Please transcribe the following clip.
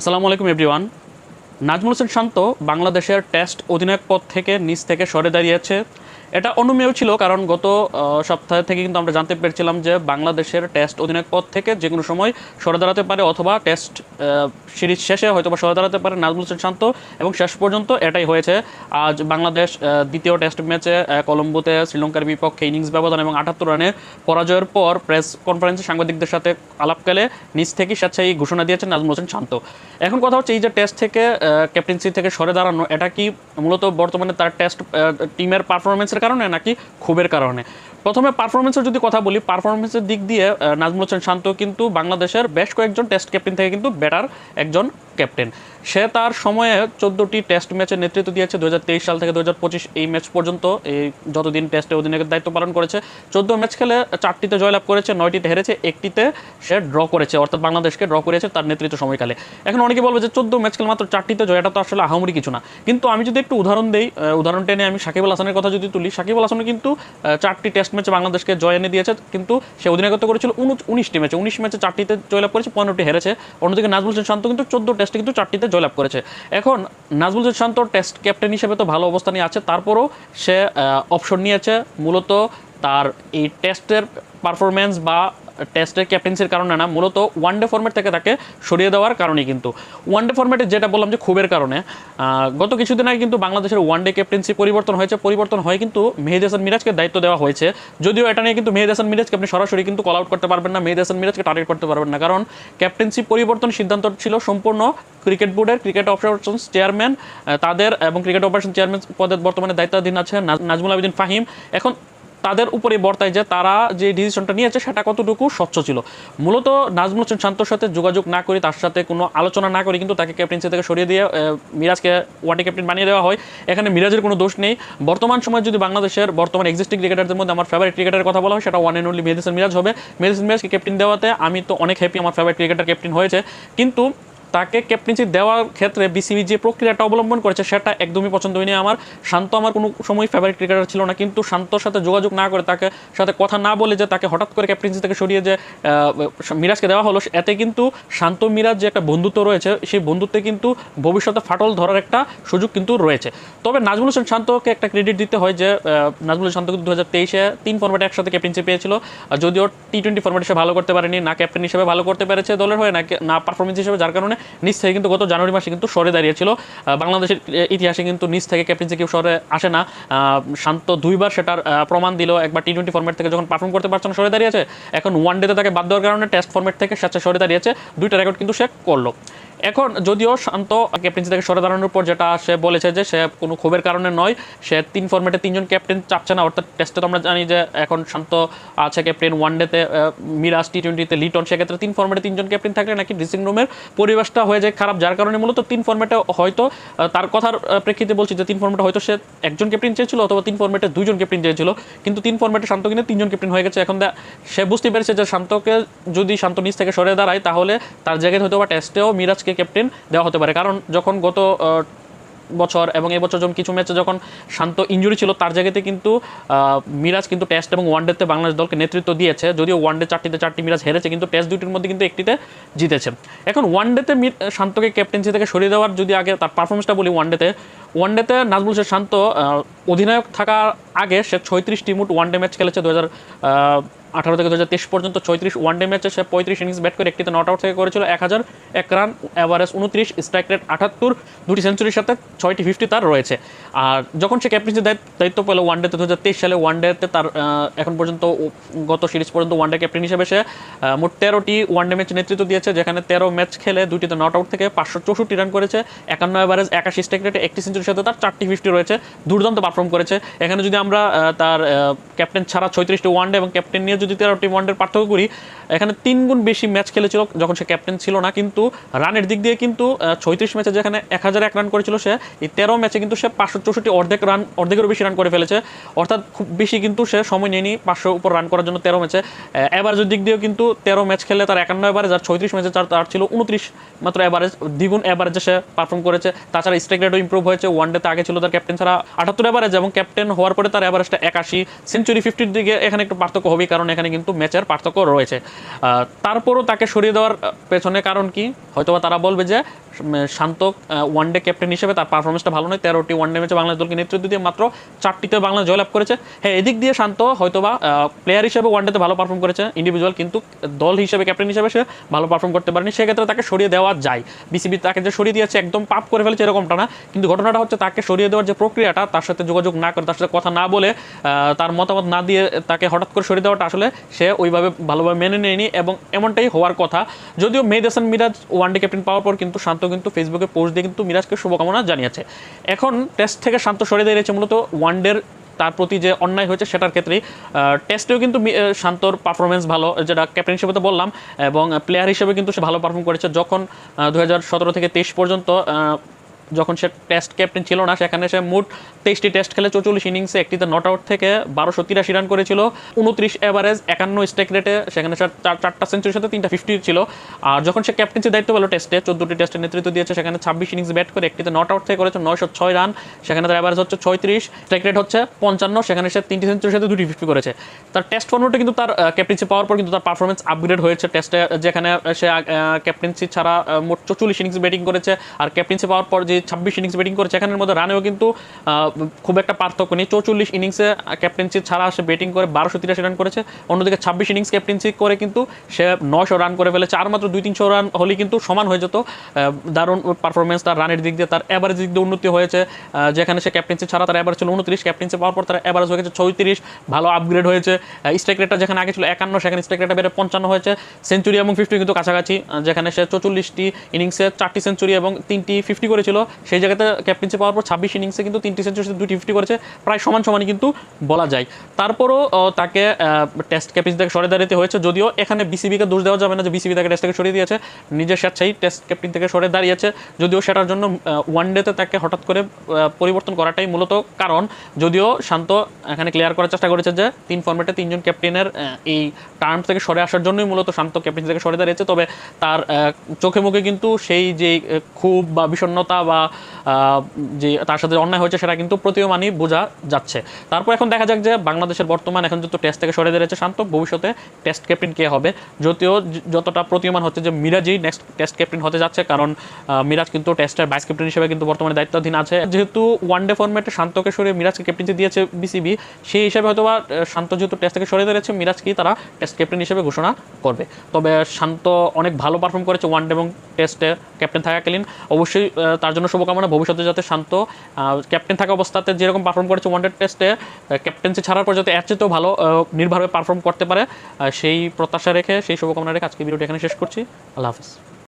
আসসালামু আলাইকুম, এভরিওয়ান। নাজমুল হোসেন শান্ত বাংলাদেশের টেস্ট অধিনায়ক পদ থেকে নিচ থেকে সরে দাঁড়িয়েছে। এটা অনুমেয় ছিল কারণ গত সপ্তাহ থেকে কিন্তু আমরা জানতে পেরেছিলাম যে বাংলাদেশের টেস্ট অধিনায়ক পদ থেকে যে কোনো সময় সরে দাঁড়াতে পারে অথবা টেস্ট সিরিজ শেষে হয়তো বা সরে দাঁড়াতে পারে নাজমুল হোসেন শান্ত এবং শেষ পর্যন্ত এটাই হয়েছে। আজ বাংলাদেশ দ্বিতীয় টেস্ট ম্যাচে কলম্বোতে শ্রীলঙ্কার বিপক্ষে ইনিংস ব্যবধান এবং আটাত্তর রানে পরাজয়ের পর প্রেস কনফারেন্সে সাংবাদিকদের সাথে আলাপকালে নিচ থেকে স্বেচ্ছায় ঘোষণা দিয়েছেন নাজমুল হোসেন শান্ত। এখন কথা হচ্ছে এই যে টেস্ট থেকে ক্যাপ্টেন্সি থেকে সরে দাঁড়ানো, এটা কি মূলত বর্তমানে তার টেস্ট টিমের পারফরমেন্সের কারণে নাকি ক্ষোভের কারণে? প্রথমে পারফরমেন্সের যদি কথা বলি পারফরমেন্সের দিক দিয়ে নাজমুল হোসেন শান্ত কিন্তু বাংলাদেশের বেশ কয়েকজন টেস্ট ক্যাপ্টেন থেকে কিন্তু বেটার একজন ক্যাপ্টেন। সে তার সময়ে চোদ্দোটি টেস্ট ম্যাচের নেতৃত্ব দিয়েছে। দু হাজার তেইশ সাল থেকে দু হাজার পঁচিশ এই ম্যাচ পর্যন্ত এই যতদিন টেস্টে অধিনায়কের দায়িত্ব পালন করেছে, চোদ্দ ম্যাচ খেলে চারটিতে জয়লাভ করেছে, নয়টিতে হেরেছে, একটিতে সে ড্র করেছে, অর্থাৎ বাংলাদেশকে ড্র করেছে তার নেতৃত্ব সময়কালে। এখন অনেকে বলবে যে চোদ্দ ম্যাচ খেলে মাত্র চারটিতে জয়টা তো আসলে আহামরি কিছু না। কিন্তু আমি যদি একটু উদাহরণ দিই উদাহরণ টেনে আমি সাকিব আল হাসানের কথা যদি তুলি, সাকিব আল হাসান কিন্তু চারটি টেস্ট ম্যাচে বাংলাদেশকে জয় এনে দিয়েছে, কিন্তু সে অধিনায়কত্ব করেছিল উনিশটি ম্যাচে, উনিশ ম্যাচে চারটিতে জয়লাভ করেছে, পনেরোটি হেরেছে। অন্যদিকে নাজমুল হোসেন শান্ত কিন্তু চোদ্দ টেস্টে কিন্তু চারটিতে জয়লাভ করেছে। এখন নাজমুল শান্ত টেস্ট ক্যাপ্টেন হিসেবে তো ভালো অবস্থানে আছে, তারপরও সে অপশন নিয়েছে। মূলত তার এই টেস্টের পারফরমেন্স বা টেস্টের ক্যাপ্টেন্সির কারণে না, মূলত ওয়ান ডে ফর্মেট থেকে তাকে সরিয়ে দেওয়ার কারণে কিন্তু। ওয়ান ডে ফর্মেটে যেটা বললাম যে ক্ষোভের কারণে গত কিছুদিন আগে কিন্তু বাংলাদেশের ওয়ান ডে ক্যাপ্টেন্সি পরিবর্তন হয়েছে। পরিবর্তন হয়ে কিন্তু মেহেদ হাসান মিরাজকে দায়িত্ব দেওয়া হয়েছে। যদিও এটা নিয়ে কিন্তু মেহেদ হাসান মিরাজকে আপনি সরাসরি কিন্তু কল আউট করতে পারবেন না, মেহেদ হাসান মিরাজকে টার্গেট করতে পারবেন না। কারণ ক্যাপ্টেন্সি পরিবর্তন সিদ্ধান্ত ছিল সম্পূর্ণ ক্রিকেট বোর্ডের ক্রিকেট অপারেশনস চেয়ারম্যান তাদের এবং ক্রিকেট অপারেশন চেয়ারম্যান পদের বর্তমানে দায়িত্বাধীন আছে নাজ- নাজমুল আবেদিন ফাহিম। এখন তাদের উপরে বর্তায় যে তারা যে ডিসিশনটা নিয়েছে, সেটা কতটুকু স্বচ্ছ ছিল। মূলত নাজমুল হোসেন শান্তর সাথে যোগাযোগ না করে, তার সাথে কোনো আলোচনা না করে কিন্তু তাকে ক্যাপ্টেন্সি থেকে সরিয়ে দিয়ে মিরাজকে ওয়ানডে ক্যাপ্টেন বানিয়ে দেওয়া হয়। এখানে মিরাজের কোনো দোষ নেই। বর্তমান সময় যদি বাংলাদেশের বর্তমান এক্সিস্টিং ক্রিকেটারদের মধ্যে আমার ফেভারিট ক্রিকেটারের কথা বলা হয়, সেটা one and only Mehedi Hasan Miraz হবে। মেহেদিসান মিরাজকে ক্যাপ্টেন দেওয়াতে আমি তো অনেক হ্যাপি আমার ফেভারিট ক্রিকেটার ক্যাপ্টেন হয়েছে। কিন্তু তাকে ক্যাপ্টেন্সি দেওয়ার ক্ষেত্রে বিসিবি যে প্রক্রিয়াটা অবলম্বন করেছে, সেটা একদমই পছন্দ হয়নি আমার। শান্ত আমার কোনো সময় ফেভারিট ক্রিকেটার ছিল না, কিন্তু শান্তর সাথে যোগাযোগ না করে তাকে সাথে কথা না বলে যে তাকে হঠাৎ করে ক্যাপ্টেন্সি থেকে সরিয়ে যে মিরাজকে দেওয়া হলো, এতে কিন্তু শান্ত মিরাজ যে একটা বন্ধুত্ব রয়েছে, সেই বন্ধুত্বে কিন্তু ভবিষ্যতে ফাটল ধরার একটা সুযোগ কিন্তু রয়েছে। তবে নাজমুল হোসেন শান্তকে একটা ক্রেডিট দিতে হয় যে নাজমুল হোসেন শান্ত কিন্তু দু হাজার তেইশে তিন ফর্মেটে একসাথে ক্যাপ্টেন্সি পেয়েছিল। যদিও টি টোয়েন্টি ফর্মেটে সে ভালো করতে পারেনি, না ক্যাপ্টেন হিসেবে ভালো করতে পেরেছে দলের হয়ে, না না পারফরমেন্স হিসেবে, যার কারণে নিচ থেকে কিন্তু গত জানুয়ারি মাসে কিন্তু সরে দাঁড়িয়েছিল। বাংলাদেশের ইতিহাসে কিন্তু নিচ থেকে ক্যাপ্টেন্সি কেউ সরে আসে না। শান্ত দুইবার সেটার প্রমাণ দিল। একবার টি টোয়েন্টি ফর্মেট থেকে যখন পারফর্ম করতে পারছে না সরে দাঁড়িয়েছে এখন ওয়ান ডেতে তাকে বাদ দেওয়ার কারণে টেস্ট ফর্মেট থেকে স্বেচ্ছা সরে দাঁড়িয়েছে। দুইটা রেকর্ড কিন্তু সে করল। এখন যদিও শান্ত ক্যাপ্টেন্সি থেকে সরে দাঁড়ানোর পর যেটা সে বলেছে যে সে কোনো ক্ষোভের কারণে নয়, সে তিন ফর্মেটে তিনজন ক্যাপ্টেন চাপছে না, অর্থাৎ টেস্টে তো আমরা জানি যে এখন শান্ত আছে ক্যাপ্টেন ওয়ান ডেতে মিরাজ টি টোয়েন্টিতে লিটন সেক্ষেত্রে তিন ফর্মেটে তিনজন ক্যাপ্টেন থাকলে নাকি ড্রেসিং রুমের পরিবেশটা হয়ে যায় খারাপ, যার কারণে মূলত তিন ফর্মেটে হয়তো তার কথার প্রেক্ষিতে বলছি যে তিন ফর্মেটে হয়তো সে একজন ক্যাপ্টেন চেয়েছিল অথবা তিন ফর্মেটে দুইজন ক্যাপ্টেন চেয়েছিল, কিন্তু তিন ফর্মেটে শান্ত কিনে তিনজন ক্যাপ্টেন হয়ে গেছে। এখন সে বুঝতে পেরেছে যে শান্তকে যদি শান্ত নিচ থেকে সরে দাঁড়ায়, তাহলে তার জায়গায় হয়তো বা টেস্টেও মিরাজকে ক্যাপ্টেন দেওয়া হতে পারে। কারণ যখন গত বছর এবং এই বছর যখন কিছু ম্যাচে যখন শান্ত ইঞ্জুরি ছিল, তার জায়গাতে কিন্তু মিরাজ কিন্তু টেস্ট এবং ওয়ানডেতে বাংলাদেশ দলকে নেতৃত্ব দিয়েছে। যদিও ওয়ানডে চারটিতে চারটি মিরাজ হেরেছে, কিন্তু টেস্ট দুটির মধ্যে কিন্তু একটিতে জিতেছে। এখন ওয়ানডেতে শান্তকে ক্যাপ্টেন্সি থেকে সরিয়ে দেওয়ার যদি আগে তার পারফরমেন্সটা বলি ওয়ানডেতে ওয়ানডেতে নাজমুল হোসেন শান্ত অধিনায়ক থাকার আগে সে ছয়ত্রিশটি মুট ওয়ানডে ম্যাচ খেলেছে দু হাজার আঠারো থেকে দু হাজার তেইশ পর্যন্ত ছয়ত্রিশ ওয়ানডে ম্যাচে সে পঁয়ত্রিশ ইনিংস ব্যাট করে একটিতে নট আউট থেকে করেছিল এক হাজার, এক রান অ্যাভারেজ উনত্রিশ স্ট্রাইক রেট আটাত্তর, দুটি সেঞ্চুরির সাথে ছয়টি ফিফটি তার রয়েছে। আর যখন সে ক্যাপ্টেন্সি দায়িত্ব পেল ওয়ানডেতে দু হাজার তেইশ সালে ওয়ানডেতে তার এখন পর্যন্ত গত সিরিজ পর্যন্ত ওয়ানডে ক্যাপ্টেন হিসেবে সে মোট তেরোটি ওয়ানডে ম্যাচ নেতৃত্ব দিয়েছে, যেখানে তেরো ম্যাচ খেলে দুইটিতে নট আউট থেকে পাঁচশো চৌষট্টি রান করেছে, একান্ন অ্যাভারেজ একাশি স্ট্রাইক রেটে একটি সেঞ্চুরির সাথে তার চারটি ফিফটি রয়েছে, দুর্দান্ত পারফর্ম করেছে। এখানে যদি আমরা তার ক্যাপ্টেন ছাড়া ছয়ত্রিশটি ওয়ানডে এবং ক্যাপ্টেন নিয়ে যদি তেরোটি ওয়ানডের পার্থক্য করি, এখানে তিন গুণ বেশি ম্যাচ খেলেছিল যখন সে ক্যাপ্টেন ছিল না, কিন্তু রানের দিক দিয়ে কিন্তু ছয়ত্রিশ ম্যাচে যেখানে এক হাজার এক রান করেছিল সে, এই তেরো ম্যাচে কিন্তু সে পাঁচশো চৌষট্টি অর্ধেক রান অর্ধেকেরও বেশি রান করে ফেলেছে। অর্থাৎ খুব বেশি কিন্তু সে সময় নেয়নি পাঁচশো উপর রান করার জন্য তেরো ম্যাচে। অ্যাভারেজের দিক দিয়েও কিন্তু তেরো ম্যাচ খেলে তার একান্ন অ্যাভারেজ আর ছয়ত্রিশ ম্যাচে তার তার ছিল উনত্রিশ মাত্র অ্যাভারেজ দ্বিগুণ অ্যাভারেজে সে পারফর্ম করেছে। তাছাড়া স্ট্রাইক রেটও ইম্প্রুভ হয়েছে। ওয়ান ডেতে আগে ছিল তার ক্যাপ্টেন ছাড়া আটাত্তর অ্যাভারেজ এবং ক্যাপ্টেন হওয়ার পরে তার অ্যাভারেজটা একাশি। সেঞ্চুরি ফিফটির দিকে এখানে একটু পার্থক্য হবে কারণ কারণে এখানে কিন্তু ম্যাচের পার্থক্য রয়েছে। তারপরও তাকে সরিয়ে দেওয়ার পেছনে কারণ কি? হয়তোবা তারা বলবে যে শান্ত ওয়ান ডে ক্যাপ্টেন হিসেবে তার পারফরমেন্সটা ভালো নয়। তেরোটি ওয়ান ডে ম্যাচে বাংলাদেশ দলকে নেতৃত্ব দিয়ে মাত্র চারটিতে বাংলাদেশ জয়লাভ করেছে। হ্যাঁ এদিক দিয়ে শান্ত হয়তোবা প্লেয়ার হিসেবে ওয়ান ডেতে ভালো পারফর্ম করেছে। ইন্ডিভিজুয়াল কিন্তু দল হিসেবে ক্যাপ্টেন হিসেবে সে ভালো পারফর্ম করতে পারেনি। সেক্ষেত্রে তাকে সরিয়ে দেওয়া যায়। বিসিবি তাকে যে সরিয়ে দিয়েছে একদম পাপ করে ফেলেছে এরকমটা না। কিন্তু ঘটনাটা হচ্ছে তাকে সরিয়ে দেওয়ার যে প্রক্রিয়াটা, তার সাথে যোগাযোগ না করে, তার সাথে কথা না বলে তার মতামত না দিয়ে তাকে হঠাৎ করে সরিয়ে দেওয়াটা আসলে সে ওইভাবে ভালোভাবে মেনে নেয়নি এবং এমনটাই হওয়ার কথা। যদিও Mehedi Hasan Miraz one day captain পাওয়ার পর কিন্তু শান্ত কিন্তু ফেসবুকে পোস্ট দিয়ে কিন্তু মিরাজকে শুভকামনা জানিয়েছে। এখন টেস্ট থেকে শান্ত সরে দাঁড়িয়েছে মূলত ওয়ান ডের তার প্রতি যে অন্যায় হয়েছে সেটার ক্ষেত্রেই। টেস্টেও কিন্তু শান্তর পারফরমেন্স ভালো, যেটা ক্যাপ্টেন হিসেবে তো বললাম, এবং প্লেয়ার হিসেবে কিন্তু সে ভালো পারফর্ম করেছে। যখন দু হাজার সতেরো থেকে তেইশ পর্যন্ত যখন সে টেস্ট ক্যাপ্টেন ছিল না, সেখানে সে মোট তেইশটি টেস্ট খেলে চৌচল্লিশ ইনিংসে একটিতে নট আউট থেকে বারোশো তিরাশি রান করেছিল। উনত্রিশ এভারেজ একান্ন স্ট্রাইক রেটে সেখানে চারটা সেঞ্চুরির সাথে তিনটা ফিফটি ছিল। আর যখন সে ক্যাপ্টেন্সি দায়িত্ব পেল টেস্টে চোদ্দটি টেস্টের নেতৃত্ব দিয়েছে, সেখানে ছাব্বিশ ইনিংস ব্যাট করে একটিতে নট আউট থেকে করেছে নয়শো ছয় রান সেখানে তার এভারেজ হচ্ছে ছয়ত্রিশ স্ট্রাইক রেট হচ্ছে পঞ্চান্ন, সেখানে সে তিনটি সেঞ্চুরির সাথে দুটি ফিফটি করেছে। তার টেস্ট ফর্মেটে কিন্তু তার ক্যাপ্টেন্সি পাওয়ার পর কিন্তু তার পারফরমেন্স আপগ্রেড হয়েছে টেস্টে যেখানে সে ক্যাপ্টেন্সি ছাড়া মোট চৌচল্লিশ ইনিংস ব্যাটিং করেছে। আর ক্যাপ্টেন্সি পাওয়ার পর যে ছাব্বিশ ইনিংস ব্যাটিং করেছে। এখানের মধ্যে রানেও কিন্তু খুব একটা পার্থক্য নেই। চৌচল্লিশ ইনিংসে ক্যাপ্টেন্সি ছাড়া সে ব্যাটিং করে বারোশো তিরাশি রান করেছে। অন্যদিকে ছাব্বিশ ইনিংস ক্যাপ্টেন্সি করে কিন্তু সে নশো রান করে ফেলেছে। আর মাত্র দুই তিনশো রান হলেই কিন্তু সমান হয়ে যেত। দারুণ পারফরমেন্স তার রানের দিক দিয়ে। তার অ্যাভারেজ দিক দিয়ে উন্নতি হয়েছে। যেখানে সে ক্যাপ্টেন্সি ছাড়া তার অ্যাভারেজ ছিল উনত্রিশ ক্যাপ্টেন্সি পাওয়ার পর তার অ্যাভারেজ হয়ে গেছে ছয়ত্রিশ। ভালো আপগ্রেড হয়েছে। স্ট্রাইক রেটটা যেখানে আগে ছিল একান্ন, সেখানে স্ট্রাইক রেটটা বেড়ে পঞ্চান্ন হয়েছে। সেঞ্চুরি এবং ফিফটি কিন্তু কাছাকাছি। যেখানে সে চৌচল্লিশটি ইনিংসে চারটি সেঞ্চুরি এবং তিনটি ফিফটি করেছিল। সেই জায়গাতে ক্যাপ্টেন্সি পাওয়ার পর ছাব্বিশ ইনিংসে কিন্তু তিনটি সেঞ্চুরি দুটি ফিফটি করেছে। প্রায় সমান সমানই কিন্তু বলা যায়। তারপরও তাকে টেস্ট ক্যাপ্টেন্সি থেকে সরে দাঁড়াতে হয়েছে। যদিও এখানে বিসিবিকে দোষ দেওয়া যাবে না যে বিসিবি তাকে টেস্ট থেকে সরিয়ে দিয়েছে। নিজের স্বেচ্ছাই টেস্ট ক্যাপ্টেন থেকে সরে দাঁড়িয়েছে। যদিও সেটার জন্য ওয়ান ডেতে তাকে হঠাৎ করে পরিবর্তন করাটাই মূলত কারণ। যদিও শান্ত এখানে ক্লিয়ার করার চেষ্টা করেছে যে তিন ফর্মেটে তিনজন ক্যাপ্টেনের এই টার্ম থেকে সরে আসার জন্যই মূলত শান্ত ক্যাপ্টেন থেকে সরে দাঁড়িয়েছে। তবে তার চোখে মুখে কিন্তু সেই যে খুব বা বিষণ্ণতা বা আহ, যে তার সাথে অন্যায় হয়েছে সেটা কিন্তু প্রতীয়মানই বোঝা যাচ্ছে। তারপর এখন দেখা যাক যে বাংলাদেশের বর্তমান এখন যেহেতু টেস্ট থেকে সরে দাঁড়িয়েছে শান্ত ভবিষ্যতে টেস্ট ক্যাপ্টেন কে হবে? যদিও যতটা প্রতীয়মান হচ্ছে যে মিরাজই নেক্সট টেস্ট ক্যাপ্টেন হতে যাচ্ছে কারণ মিরাজ কিন্তু টেস্টের ভাইস ক্যাপ্টেন হিসেবে কিন্তু বর্তমানে দায়িত্বাধীন আছে। যেহেতু ওয়ান ডে ফর্মেটে শান্তকে সরিয়ে মিরাজকে ক্যাপ্টেন্সি দিয়েছে বিসিবি সেই হিসেবে হয়তো বা শান্ত যেহেতু টেস্ট থেকে সরে দাঁড়িয়েছে মিরাজকেই তারা টেস্ট ক্যাপ্টেন হিসেবে ঘোষণা করবে। তবে শান্ত অনেক ভালো পারফর্ম করেছে ওয়ান ডে এবং টেস্টে ক্যাপ্টেন থাকাকালীন অবশ্যই তার জন্য শুভকামনা, ভবিষ্যতে যাতে শান্ত ক্যাপ্টেন থাকা অবস্থাতে যেরকম পারফর্ম করেছে ওয়ানডে টেস্টে ক্যাপ্টেন্সি ছাড়ার পর যাতে এর চেয়েও ভালো নির্ভরভাবে পারফর্ম করতে পারে সেই প্রত্যাশা রেখে, সেই শুভকামনা রেখে আজকে ভিডিওটি এখানে শেষ করছি। আল্লাহ হাফিজ।